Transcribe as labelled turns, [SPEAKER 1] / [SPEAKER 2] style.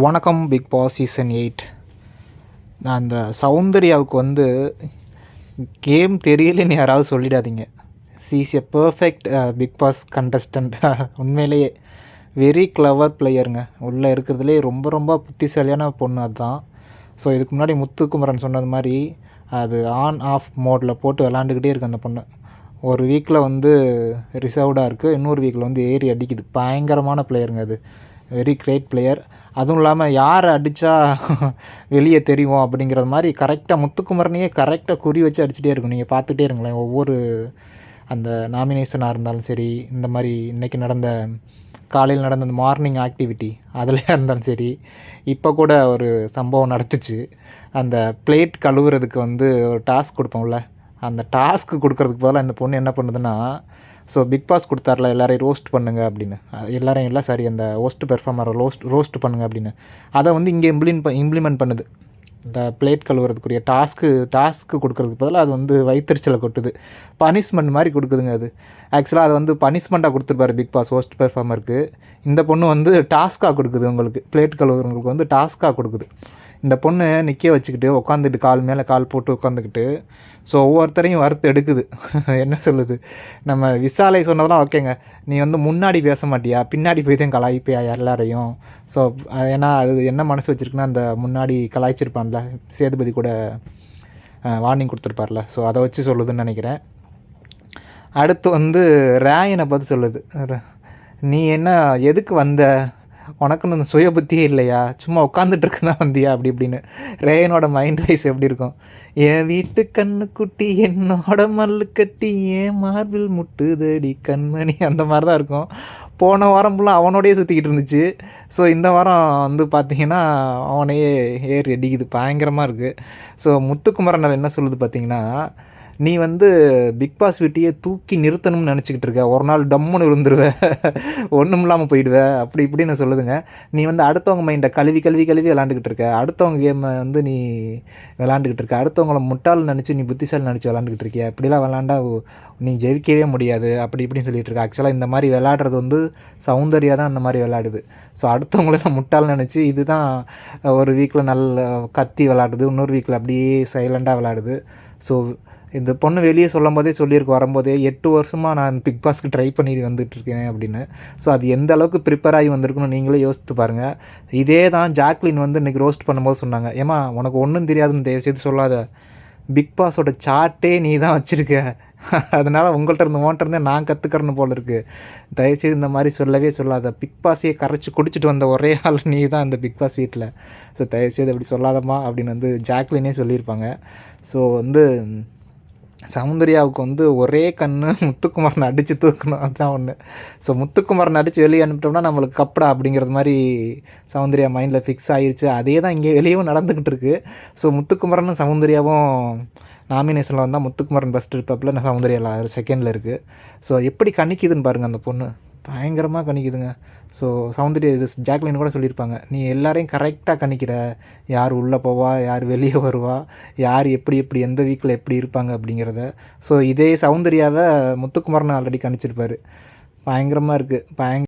[SPEAKER 1] வணக்கம் big Boss season eight நான் அந்த சௌந்தர்யாவுக்கு வந்து கேம் தெரியலன்னு யாராவது சொல்லிடாதீங்க. She's a perfect Bigg Boss contestant உண்மையிலேயே வெரி கிளவர் பிளேயருங்க உள்ளே இருக்கிறதுலே ரொம்ப ரொம்ப புத்திசாலியான பொண்ணு அதுதான். ஸோ இதுக்கு முன்னாடி முத்துக்குமரன் சொன்னது மாதிரி அது ஆன் ஆஃப் மோடில் போட்டு விளாண்டுக்கிட்டே இருக்குது அந்த பொண்ணு. ஒரு வீக்கில் வந்து ரிசர்வ்டாக இருக்குது இன்னொரு வீக்கில் வந்து ஏறி அடிக்குது. பயங்கரமான பிளேயருங்க அது. வெரி கிரேட் பிளேயர் அதுவும் இல்லாமல் யார் அடித்தா வெளியே தெரியும் அப்படிங்கிறது மாதிரி கரெக்டாக முத்துக்குமரனையே கரெக்டாக குறி வச்சு அடிச்சுட்டே இருக்கும் நீங்கள் பார்த்துட்டே இருங்களேன். ஒவ்வொரு அந்த நாமினேஷனாக இருந்தாலும் சரி இந்த மாதிரி இன்றைக்கி நடந்த காலையில் நடந்த அந்த மார்னிங் ஆக்டிவிட்டி அதில் இருந்தாலும் சரி இப்போ கூட ஒரு சம்பவம் நடந்துச்சு. அந்த பிளேட் கழுவுறதுக்கு வந்து ஒரு டாஸ்க் கொடுப்போம்ல அந்த டாஸ்க்கு கொடுக்கறதுக்கு பதிலாக இந்த பொண்ணு என்ன பண்ணுதுன்னா ஸோ பிக் பாஸ் கொடுத்தார்ல எல்லாரையும் ரோஸ்ட் பண்ணுங்க அப்படின்னு. எல்லாரையும் இல்லை சாரி அந்த ஹோஸ்ட் பெர்ஃபார்மரை ரோஸ்ட் ரோஸ்ட் பண்ணுங்க அப்படின்னு. அதை வந்து இங்கே இம்ப்ளிமெண்ட் இம்ப்ளிமெண்ட் பண்ணுது. இந்த பிளேட் கழுவுறதுக்குரிய டாஸ்க்கு டாஸ்க்கு கொடுக்குறதுக்கு பதிலாக அது வந்து வயிற்றுச்சலை கொட்டுது. பனிஷ்மெண்ட் மாதிரி கொடுக்குதுங்க அது. ஆக்சுவலாக அது வந்து பனிஷ்மெண்ட்டாக கொடுத்துருப்பாரு பிக் பாஸ் ஹோஸ்ட் பெர்ஃபார்மருக்கு இந்த பொண்ணு வந்து டாஸ்க்காக கொடுக்குது உங்களுக்கு. பிளேட் கழுவுறவங்களுக்கு வந்து டாஸ்க்காக கொடுக்குது. இந்த பொண்ணு நிற்க வச்சுக்கிட்டு உட்காந்துட்டு கால் மேலே கால் போட்டு உட்காந்துக்கிட்டு ஸோ ஒவ்வொருத்தரையும் வறுத்து எடுக்குது. என்ன சொல்லுது? நம்ம விசாலை சொன்னதெல்லாம் ஓகேங்க. நீ வந்து முன்னாடி பேச மாட்டியா? பின்னாடி போய் தான் கலாய்ப்பியா எல்லாரையும்? ஸோ ஏன்னா அது என்ன மனசு வச்சுருக்குன்னா அந்த முன்னாடி கலாய்ச்சிருப்பான்ல சேதுபதி கூட வார்னிங் கொடுத்துருப்பார்ல. ஸோ அதை வச்சு சொல்லுதுன்னு நினைக்கிறேன். அடுத்து வந்து ரேயனை பார்த்து சொல்லுது. நீ என்ன எதுக்கு வந்த? உனக்குன்னு அந்த சுய புத்தியே இல்லையா? சும்மா உட்காந்துட்டு இருக்குதான் வந்தியா? அப்படி இப்படின்னு. ரேயனோட மைண்ட் வைஸ் எப்படி இருக்கும்? என் வீட்டு கண்ணுக்குட்டி என்னோட மல்லு கட்டி ஏன் மார்பிள் முட்டுதடி கண்மணி. அந்த மாதிரி தான் இருக்கும். போன வாரம் ஃபுல்லாக அவனோடையே சுற்றிக்கிட்டு இருந்துச்சு. ஸோ இந்த வாரம் வந்து பார்த்தீங்கன்னா அவனையே ஏறி அடிக்குது. பயங்கரமாக இருக்குது ஸோ முத்துக்குமரன் என்ன சொல்லுது பார்த்தீங்கன்னா நீ வந்து பிக் பாஸ் வீட்டையே தூக்கி நிறுத்தணும்னு நினச்சிக்கிட்டு இருக்க. ஒரு நாள் டம்முன்னு விழுந்துருவ. ஒன்றும் இல்லாமல் போயிடுவ. அப்படி இப்படின்னு சொல்லுதுங்க. நீ வந்து அடுத்தவங்க மைண்டை கழுவி கழுவி கழுவி விளாண்டுக்கிட்டு இருக்க. அடுத்தவங்க கேமை வந்து நீ விளாண்டுக்கிட்டு இருக்க. அடுத்தவங்கள முட்டாள் நினச்சி நீ புத்திசாலி நினச்சி விளாண்டுக்கிட்டு இருக்கிய? இப்படிலாம் விளாண்டா நீ ஜெயிக்கவே முடியாது. அப்படி இப்படின்னு சொல்லிட்டு இருக்க. ஆக்சுவலாக இந்த மாதிரி விளாடுறது வந்து சௌந்தர்யா தான் அந்த மாதிரி விளாடுது. ஸோ அடுத்தவங்களெல்லாம் முட்டாள் நினச்சி இதுதான் ஒரு வீக்கில் நல்ல கத்தி விளாடுது. இன்னொரு வீக்கில் அப்படியே சைலண்டாக விளாடுது. ஸோ இந்த பொண்ணு வெளியே சொல்லும் போதே சொல்லியிருக்கு வரும்போதே எட்டு வருஷமாக நான் பிக் பாஸ்க்கு ட்ரை பண்ணி வந்துட்டுருக்கேன் அப்படின்னு. ஸோ அது எந்த அளவுக்கு ப்ரிப்பேர் ஆகி வந்திருக்குன்னு நீங்களே யோசித்து பாருங்கள் இதே தான் ஜாக்லின் வந்து இன்றைக்கி ரோஸ்ட் பண்ணும்போது சொன்னாங்க. ஏமா உனக்கு ஒன்றும் தெரியாதுன்னு தயவு செய்து சொல்லாத. பிக் பாஸோட சார்ட்டே நீ தான் வச்சுருக்க. அதனால் உங்கள்கிட்ட இருந்து ஓன்ட்ட இருந்தே நான் கற்றுக்கறேன்னு போல இருக்குது தயவுசெய்து இந்த மாதிரி சொல்லவே சொல்லாத. பிக் பாஸையே கரைச்சி குடிச்சிட்டு வந்த ஒரே ஆள் நீ தான் அந்த பிக் பாஸ் வீட்டில் ஸோ தயவுசெய்து அப்படி சொல்லாதம்மா அப்படின்னு வந்து ஜாக்லினே சொல்லியிருப்பாங்க. ஸோ வந்து சௌந்தர்யாவுக்கு வந்து ஒரே கண்ணு முத்துக்குமாரன் அடித்து தூக்கணும். அதுதான் ஒன்று ஸோ முத்துக்குமாரன் அடித்து வெளியே அனுப்பிட்டோம்னா நம்மளுக்கு கப்படா அப்படிங்கிறது மாதிரி சௌந்தர்யா மைண்டில் ஃபிக்ஸ் ஆகிருச்சு அதே தான் இங்கே வெளியவும் நடந்துக்கிட்டு இருக்கு. ஸோ முத்துக்குமரனும் சௌந்தர்யாவும் நாமினேஷனில் வந்தால் முத்துக்குமரன் ஃபஸ்ட் இருப்பப்பில். நான் சௌந்தர்யா செகண்டில் இருக்குது ஸோ எப்படி கணிக்குதுன்னு பாருங்கள் அந்த பொண்ணு. பயங்கரமாக கணிக்குதுங்க. ஸோ சௌந்தர்யா இது ஜாக்லின் கூட சொல்லியிருப்பாங்க நீ எல்லாரையும் கரெக்டாக கணிக்கிற. யார் உள்ளே போவா யார் வெளியே வருவா யார் எப்படி எப்படி எந்த வீக்கில் எப்படி இருப்பாங்க அப்படிங்கிறத. ஸோ இதே சௌந்தர்யாவை முத்துக்குமரன் ஆல்ரெடி கணிச்சிருப்பார். பயங்கரமாக இருக்குது பயங்க